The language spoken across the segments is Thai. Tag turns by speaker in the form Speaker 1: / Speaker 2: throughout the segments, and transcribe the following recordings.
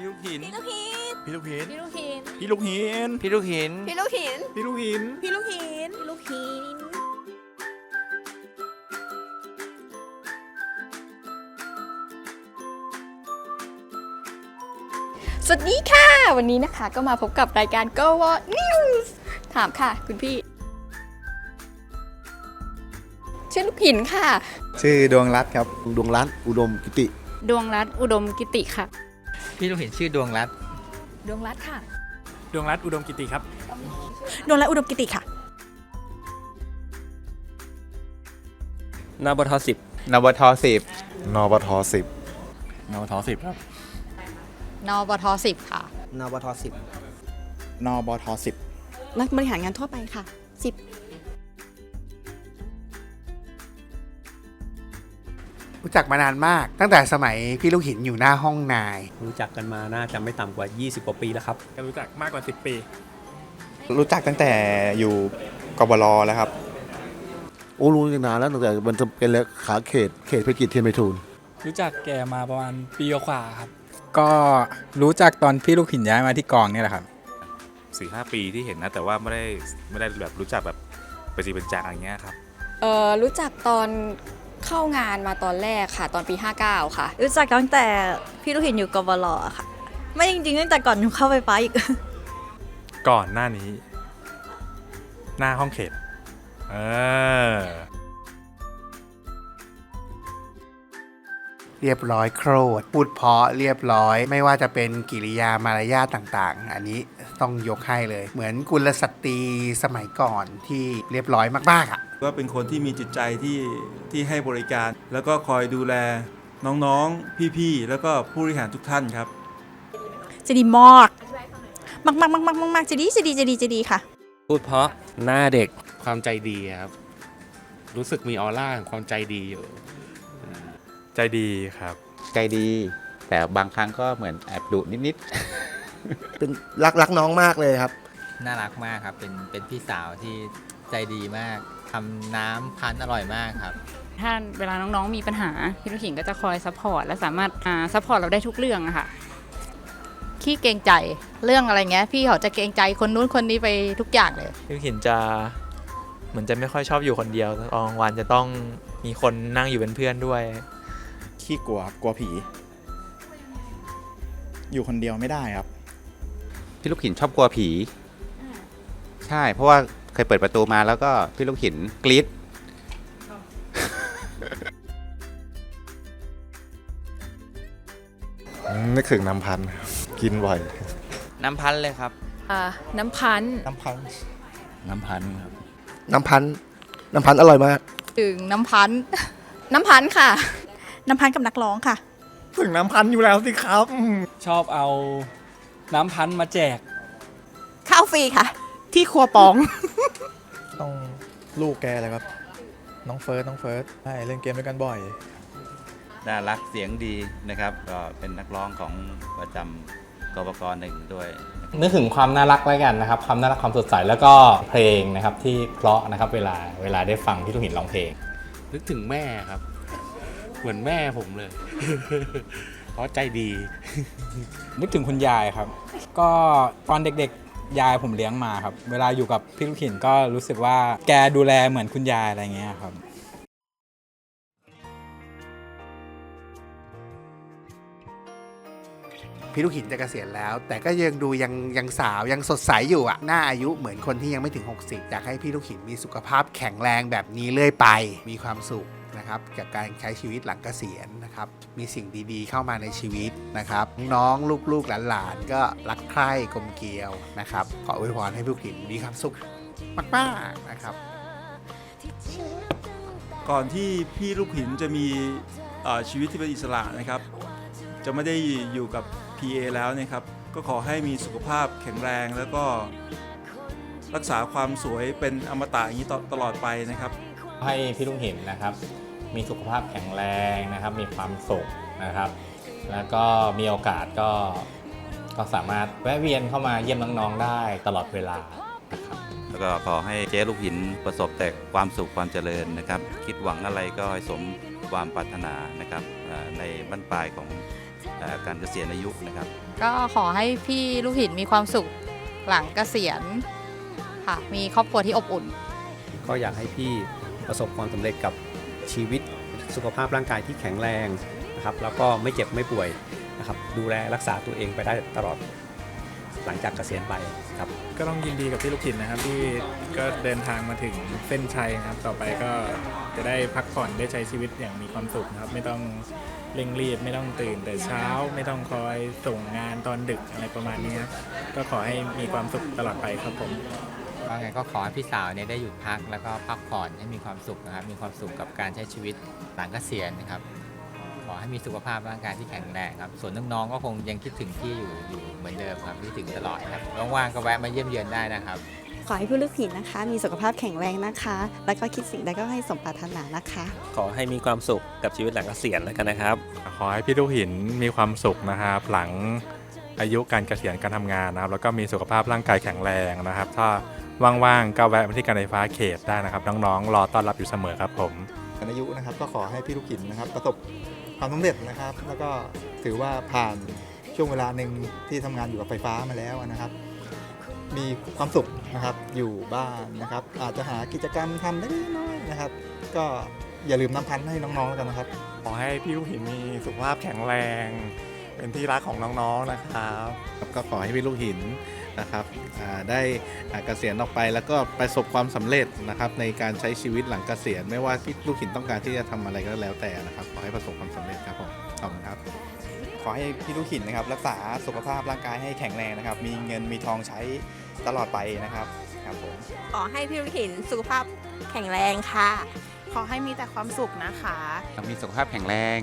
Speaker 1: พี่ลูกหิน
Speaker 2: พี่ลูกหิน
Speaker 3: พี่ลูกหิน
Speaker 2: พี่ลูกหิน
Speaker 3: พี่ลูกหิน
Speaker 1: พี่ลูกหิน
Speaker 2: พี่ลูกหิน
Speaker 3: พี่ลูกหิน
Speaker 2: พี่ลูกหิน พี่ลูกหิน สวัสดีค่ะ วันนี้นะคะก็มาพบกับรายการ Go What News ถามค่ะ คุณพี่ ชื่อลูกหินค่ะ
Speaker 4: ชื่อดวงรัตน์ครับ ดวงรัตน์อุดมกิติ
Speaker 2: ดวงรัตน์อุดมกิติค่ะ
Speaker 1: พี่ลูกหินชื่อดวงรัตน์
Speaker 2: ดวงรัตน์ค่ะ
Speaker 3: ดวงรัตน์อุดมกิติครับ
Speaker 2: ดวงรัตน์อุดมกิติค่ะ
Speaker 1: นบทสิบ
Speaker 4: นวทสิบ
Speaker 5: นบทสิบ
Speaker 3: นวทสิบครับ
Speaker 2: นบทสิบค่ะ
Speaker 4: นวทสิบ
Speaker 3: นบทสิบ
Speaker 2: นักบริหารงานทั่วไปค่ะสิบ
Speaker 6: รู้จักมานานมาก ตั้งแต่สมัยพี่ลูกหินอยู่หน้าห้องนาย
Speaker 7: รู้จักกันมาน่าจะไม่ต่ำกว่า 20 กว่าปีแล้วครับ
Speaker 3: ก็รู้จักมากกว่า 10 ปี
Speaker 4: รู้จักตั้งแต่อยู่กบลแล้วครับ
Speaker 5: โอ้รู้กันนานแล้วตั้งแต่มันจะเป็นเลขาเขตเขตเศรษฐกิจเทียนไมทูล
Speaker 8: รู้จักแกมาประมาณปีกว่าๆครับ ก็รู้จักตอนพี่ลูกหินย้ายมาที่กองเนี่ยแหละครับ
Speaker 9: สี่ห้าปีที่เห็นนะ แต่ว่าไม่ได้ไม่ได้แบบรู้จักแบบเป็นจริงเป็นจังอะไรเงี้ยครับ
Speaker 2: เอ่อรู้จักตอน เข้างานมาตอนแรกค่ะ ตอนปี 59 ค่ะ
Speaker 10: รู้จักตั้งแต่พี่ลูกหินอยู่กบลอะค่ะ ไม่จริงๆตั้งแต่ก่อนหนูเข้าไฟฟ้าอีก
Speaker 9: ก่อนหน้านี้ หน้าห้องเขตเออ
Speaker 6: เรียบร้อยโครดพูดเพราะเรียบร้อย ไม่ว่าจะเป็นกิริยามารยาทต่างๆ อันนี้ ต้องยกให้เลย เหมือนกุลสตรีสมัยก่อนที่เรียบร้อยมากๆอะ
Speaker 11: ก็เป็นคนที่มีจิตใจที่ที่ให้บริการ แล้วก็คอยดูแลน้องๆ พี่ๆ แล้วก็ผู้บริหารทุกท่านครับ
Speaker 10: จะดีมากมากมากมากมากมากจะดีจะดีจะดีจะดีค่ะ
Speaker 1: พูดเพราะหน้าเด็กความใจดีครับ รู้สึกมีออร่าของความใจดีอยู่
Speaker 9: ใจดีครับ
Speaker 4: ใจดี แต่บางครั้งก็เหมือนแอบดุนิด
Speaker 5: เป็นรักรักน้องมากเลยครับ
Speaker 1: น่ารักมากครับ เป็นเป็นพี่สาวที่ใจดีมากทำน้ำพันธุ์อร่อยมากครับ
Speaker 12: ถ้าเวลาน้องๆมีปัญหาพี่ลูกหินก็จะคอยซัพพอร์ตและสามารถอ่าซัพพอร์ตเราได้ทุกเรื่องอะค่ะขี้เกรงใจเรื่องอะไรเงี้ย พี่เขาจะเกรงใจคนนู้นคนนี้ไปทุกอย่างเลย
Speaker 8: พี่ลูกหินจะเหมือนจะไม่ค่อยชอบอยู่คนเดียวตอนกลางวันจะต้องมีคนนั่งอยู่เป็นเพื่อนด้วย
Speaker 3: ขี้กลัวกลัวผี อยู่คนเดียวไม่ได้ครับ
Speaker 4: ๆ พี่ลูกหินชอบกลัวผี ใช่ เพราะว่าเคยเปิดประตูมาแล้วก็พี่ลูกหินกรี๊ด
Speaker 5: นึกถึงน้ำพันธุ์กินบ่อย
Speaker 1: น้ำพันธุ์เลยครับ
Speaker 2: น้ำพันธ์
Speaker 3: น้ำพัน
Speaker 9: น้ำพันครับ
Speaker 5: น้ำพันธุ์น้ำพันธุ์อร่อยมาก
Speaker 2: ถึงน้ำพันธ์น้ำพันธ์ค่ะ
Speaker 10: น้ำพันกับนักร้องค่ะ
Speaker 3: ถึงน้ำพันอยู่แล้วสิครับ
Speaker 8: ชอบเอา น้ำพันธุ์มาแจก
Speaker 10: ข้าวฟรีค่ะ
Speaker 3: ที่ครัวปอง ต้องลูกแกเลยครับ น้องเฟิร์สน้องเฟิร์สใช่เล่นเกมด้วยกันบ่อย
Speaker 9: น่ารักเสียงดีนะครับ ก็เป็นนักร้องของประจำกบกหนึ่งด้วย
Speaker 8: นึกถึงความน่ารักไว้กันนะครับ ความน่ารักความสดใสแล้วก็เพลงนะครับที่เพราะนะครับ เวลาเวลาได้ฟังพี่ลูกหินร้องเพลง
Speaker 1: นึกถึงแม่ครับ เหมือนแม่ผมเลย เพราะใจดี
Speaker 8: นึกถึงคุณยายครับ ก็ตอนเด็กๆ ยายผมเลี้ยงมาครับ เวลาอยู่กับพี่ลูกหินก็รู้สึกว่าแกดูแลเหมือนคุณยายอะไรเงี้ยครับ
Speaker 6: พี่ลูกหินจะเกษียณแล้ว แต่ก็ยังดูยังยังสาวยังสดใสอยู่อะหน้าอายุเหมือนคนที่ยังไม่ถึง 60 อยากให้พี่ลูกหินมีสุขภาพแข็งแรงแบบนี้เรื่อยไป มีความสุข นะครับกับการใช้ชีวิตหลังเกษียณนะครับ มีสิ่งดีๆ เข้ามาในชีวิตนะครับ น้องๆลูกๆหลานๆ ก็รักใคร่กลมเกลียวนะครับ ขออวยพรให้พี่ลูกหินมีความสุขมากๆนะครับ
Speaker 11: ก่อนที่พี่ลูกหินจะมีเอ่อชีวิตที่เป็นอิสระนะครับ จะไม่ได้อยู่กับ PA แล้วนะครับ ก็ขอให้มีสุขภาพแข็งแรงแล้วก็รักษาความสวยเป็นอมตะอย่างนี้ตตลอดไปนะครับ
Speaker 8: ให้พี่ลุงหินนะครับ มีสุขภาพแข็งแรงนะครับ มีความสุขนะครับ แล้วก็มีโอกาสก็ก็สามารถแวะเวียนเข้ามาเยี่ยมน้องๆได้ตลอดเวลานะครับ
Speaker 9: แล้วก็ขอให้เจ๊ลูกหินประสบแต่ความสุขความเจริญนะครับ คิดหวังอะไรก็ให้สมความปรารถนานะครับอ่าในบั้นปลายของเอ่อการเกษียณอายุนะครับ
Speaker 12: ก็ขอให้พี่ลูกหินมีความสุขหลังเกษียณค่ะมีครอบครัวที่อบอุ่น
Speaker 7: ก็อยากให้พี่ประสบความสำเร็จกับ ชีวิตสุขภาพร่างกายที่แข็งแรงนะครับแล้วก็ไม่เจ็บไม่ป่วยนะครับดูแลรักษาตัวเองไปได้ตลอดหลังจากเกษียณไปครับ
Speaker 3: ก็ต้องยินดีกับพี่ลูกหินนะครับที่ก็เดินทางมาถึงเส้นชัยนะครับ ต่อไปก็จะได้พักผ่อนได้ใช้ชีวิตอย่างมีความสุขนะครับ ไม่ต้องเร่งรีบไม่ต้องตื่นแต่เช้า ไม่ต้องคอยส่งงานตอนดึกอะไรประมาณนี้ครับก็ขอให้มีความสุขตลอดไปครับผม
Speaker 1: ก็ไงก็ขอให้พี่สาวเนี่ยได้หยุดพักแล้วก็พักผ่อนให้มีความสุขนะครับ มีความสุขกับการใช้ชีวิตหลังเกษียณนะครับ ขอให้มีสุขภาพร่างกายที่แข็งแรงครับ ส่วนน้องๆก็คงยังคิดถึงพี่อยู่อยู่เหมือนเดิมครับคิดถึงตลอดครับว่างๆก็แวะมาเยี่ยมเยือนได้นะครับ
Speaker 13: ขอให้ผู้ลูกผินนะคะ มีสุขภาพแข็งแรงนะคะ แล้วก็คิดสิ่งใดก็ให้สมปรารถนานะคะ
Speaker 7: ขอให้มีความสุขกับชีวิตหลังเกษียณแล้วกันนะครับ
Speaker 11: ขอให้พี่ลูกหินมีความสุขนะครับ หลังอายุการเกษียณการทำงานนะครับ แล้วก็มีสุขภาพร่างกายแข็งแรงนะครับ ถ้า ว่างๆก็แวะมาที่การไฟฟ้าเขตได้นะครับ น้องๆ รอต้อนรับอยู่เสมอครับผม
Speaker 3: อายุนะครับก็ขอให้พี่ลูกหินนะครับ ประสบความสำเร็จนะครับ แล้วก็ถือว่าผ่านช่วงเวลาหนึ่งที่ทำงานอยู่กับไฟฟ้ามาแล้วนะครับ มีความสุขนะครับอยู่บ้านนะครับ อาจจะหากิจกรรมทำเล็กๆน้อยๆนะครับ ก็อย่าลืมน้ำพันธุ์ให้น้องๆแล้วกันนะครับ
Speaker 11: ขอให้พี่ลูกหินมีสุขภาพแข็งแรง เป็นที่รักของน้องๆนะครับ
Speaker 14: ก็ขอให้พี่ลูกหิน นะครับอ่าได้อ่าเกษียณออกไปแล้วก็ประสบความสำเร็จนะครับในการใช้ชีวิตหลังเกษียณ ไม่ว่าพี่ลูกหินต้องการที่จะทำอะไรก็แล้วแต่นะครับขอให้ประสบความสำเร็จครับผมขอบคุณครับ
Speaker 3: ขอให้พี่ลูกหินนะครับรักษาสุขภาพร่างกายให้แข็งแรงนะครับ มีเงินมีทองใช้ตลอดไปนะครับครับผม
Speaker 10: ขอให้พี่ลูกหินสุขภาพแข็งแรงค่ะ ขอให้มีแต่ความสุขนะคะ
Speaker 4: มีสุขภาพแข็งแรง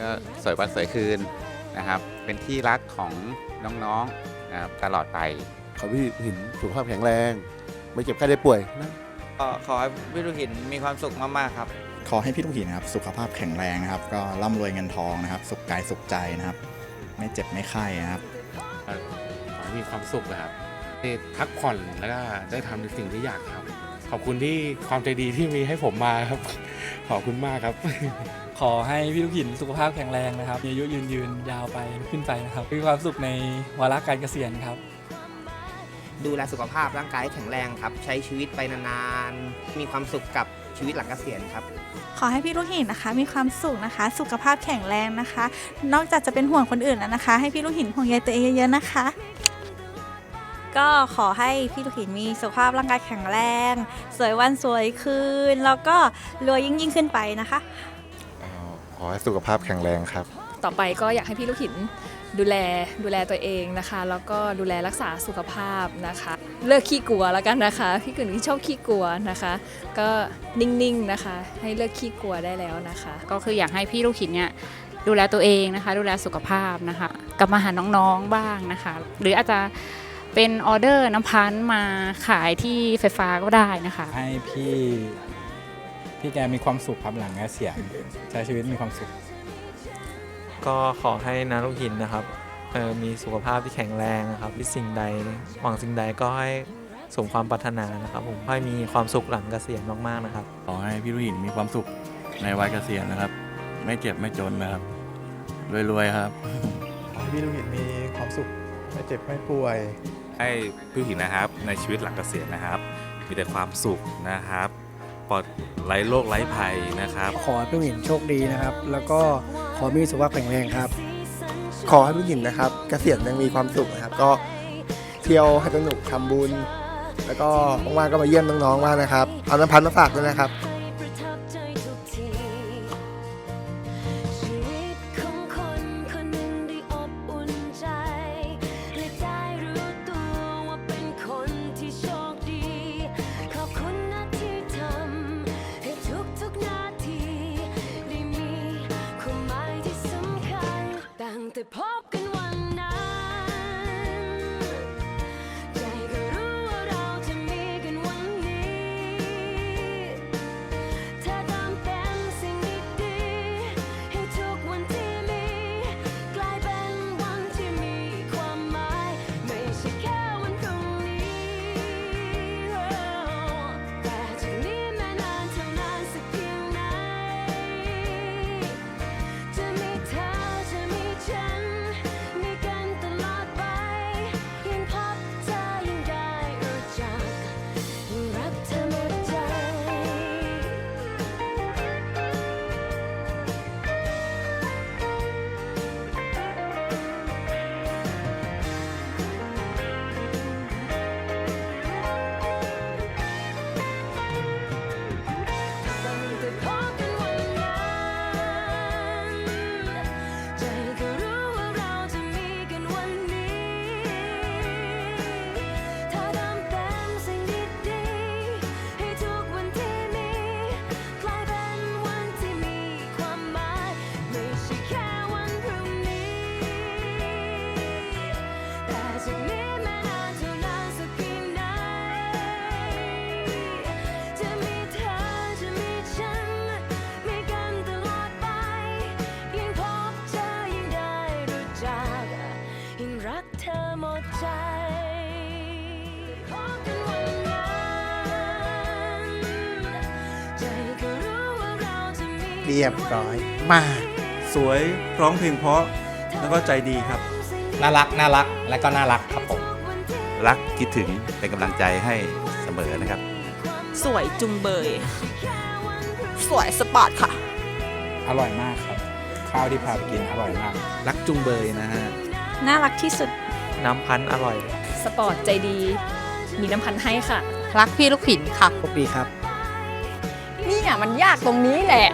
Speaker 4: ก็สวยวันสวยคืนนะครับ เป็นที่รักของน้องๆ นะครับตลอดไป
Speaker 5: ขอพี่หินสุขภาพแข็งแรง ไม่เจ็บไข้ได้ป่วยนะ
Speaker 1: ขอให้พี่ลูกหินมีความสุขมากๆครับ
Speaker 3: ขอให้พี่ลูกหินนะครับ สุขภาพแข็งแรงนะครับ ก็ร่ำรวยเงินทองนะครับ สุขกายสุขใจนะครับ ไม่เจ็บไม่ไข้นะครับ
Speaker 15: ขอให้มีความสุขนะครับได้พักผ่อนแล้วก็ได้ทำในสิ่งที่อยากทำขอบคุณที่ความใจดีที่มีให้ผมมาครับ ขอบคุณมากครับ
Speaker 16: ขอให้พี่ลูกหินสุขภาพแข็งแรงนะครับมีอายุยืนยืนยาวไปขึ้นไปนะครับมีความสุขในวาระการเกษียณครับ
Speaker 17: ดูแลสุขภาพร่างกายให้แข็งแรงครับ ใช้ชีวิตไปนานๆ มีความสุขกับชีวิตหลังเกษียณครับ
Speaker 10: ขอให้พี่ลูกหินนะคะ มีความสุขนะคะ สุขภาพแข็งแรงนะคะ นอกจากจะเป็นห่วงคนอื่นแล้วนะคะ ให้พี่ลูกหินห่วงใยตัวเองเยอะๆนะคะ ก็ขอให้พี่ลูกหินมีสุขภาพร่างกายแข็งแรง สวยวันสวยคืน แล้วก็รวยยิ่งยิ่งๆขึ้นไปนะคะ
Speaker 3: ขอให้สุขภาพแข็งแรงครับ
Speaker 18: ต่อไปก็อยากให้พี่ลูกหินดูแลดูแลตัวเองนะคะ แล้วก็ดูแลรักษาสุขภาพนะคะ เลิกขี้กลัวแล้วกันนะคะ พี่กึ่นที่ชอบขี้กลัวนะคะ ก็นิ่งๆนะคะ ให้เลิกขี้กลัวได้แล้วนะคะ
Speaker 12: ก็คืออยากให้พี่ลูกหินเนี่ยดูแลตัวเองนะคะ ดูแลสุขภาพนะคะกลับมาหาน้องๆบ้างนะคะ หรืออาจจะเป็นออเดอร์น้ำพันธุ์มาขายที่ไฟฟ้าก็ได้นะคะ
Speaker 19: ให้พี่ พี่แกมีความสุขครับหลังเกษียณใช้ชีวิตมีความสุข
Speaker 20: ก็ขอให้นาลูกหินนะครับเออมีสุขภาพที่แข็งแรงนะครับที่สิ่งใดหวังสิ่งใดก็ให้สมความปรารถนานะครับ ผมให้มีความสุขหลังเกษียณมากๆนะครับ
Speaker 19: ขอให้พี่ลูกหินมีความสุขในวัยเกษียณนะครับ ไม่เจ็บไม่จนนะครับรวยๆครับ
Speaker 3: ขอให้พี่ลูกหินมีความสุขไม่เจ็บไม่ป่วย
Speaker 21: ให้พี่หินนะครับ ในชีวิตหลังเกษียณนะครับ มีแต่ความสุขนะครับ ปลอดไร้โรคไร้ภัยนะครับ
Speaker 22: ขอให้พี่หินโชคดีนะครับ แล้วก็ขอมีสุขภาพแข็งแรงครับ
Speaker 23: ขอให้พี่หินนะครับเกษียณยังมีความสุขนะครับ ก็เที่ยวให้สนุกทำบุญ แล้วก็ว่างๆก็มาเยี่ยมน้องๆมากนะครับ เอาน้ำพันธุ์มาฝากด้วยนะครับ
Speaker 24: เรี
Speaker 6: ยบร้อยมาก
Speaker 11: สวยร้องเพลงเพราะแล้วก็ใจดีครับ
Speaker 8: น่ารักน่ารักและก็น่ารักครับผม
Speaker 9: รักคิดถึงเป็นกำลังใจให้เสมอนะครับ
Speaker 25: สวยจุงเบย สวยสปอร์ตค่ะ
Speaker 19: อร่อยมากครับ ข้าวที่พาไปกินอร่อยมาก
Speaker 14: รักจุงเบยนะฮะ
Speaker 10: น่ารักที่สุด
Speaker 20: น้ำพันธุ์อร่อย
Speaker 2: สปอร์ตใจดี มีน้ำพันธุ์ให้ค่ะ
Speaker 26: รักพี่ลูกหินค่ะ
Speaker 27: โชคดีครับ
Speaker 2: นี่อะมันยากตรงนี้แหละ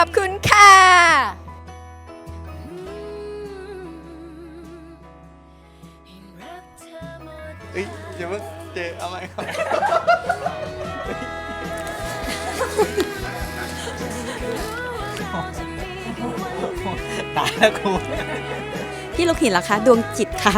Speaker 2: ขอบคุณค่ะ
Speaker 12: เอ้ยอย่าเพิ่งเจเอาไหมครับ
Speaker 8: ตายแล้วกู
Speaker 13: พี่ลูกหินล่ะคะ ดวงจิตคะ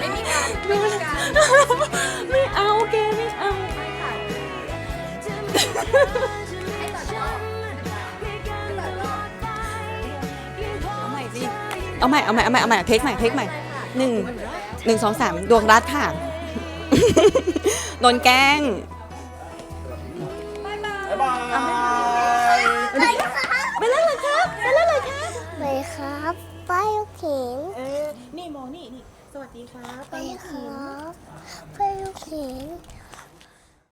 Speaker 25: ไม่มีการไม่มีการ
Speaker 10: ไม่เอาเกไม่เอา
Speaker 13: เอาใหม่สิเอาใหม่เอาใหม่เอาใหม่เอาใหม่เทคใหม่เทคใหม่หนึ่งหนึ่งสองสามดวงรัตค่ะโดนแกล้ง
Speaker 25: ไปแล้วเหรอครับไปแล้วเหรอครับ
Speaker 7: ไปครับป้ายลูกหิน
Speaker 25: เออนี่โมนี่นี่ วัสดีครับ
Speaker 7: ไปครับไปลูกหิน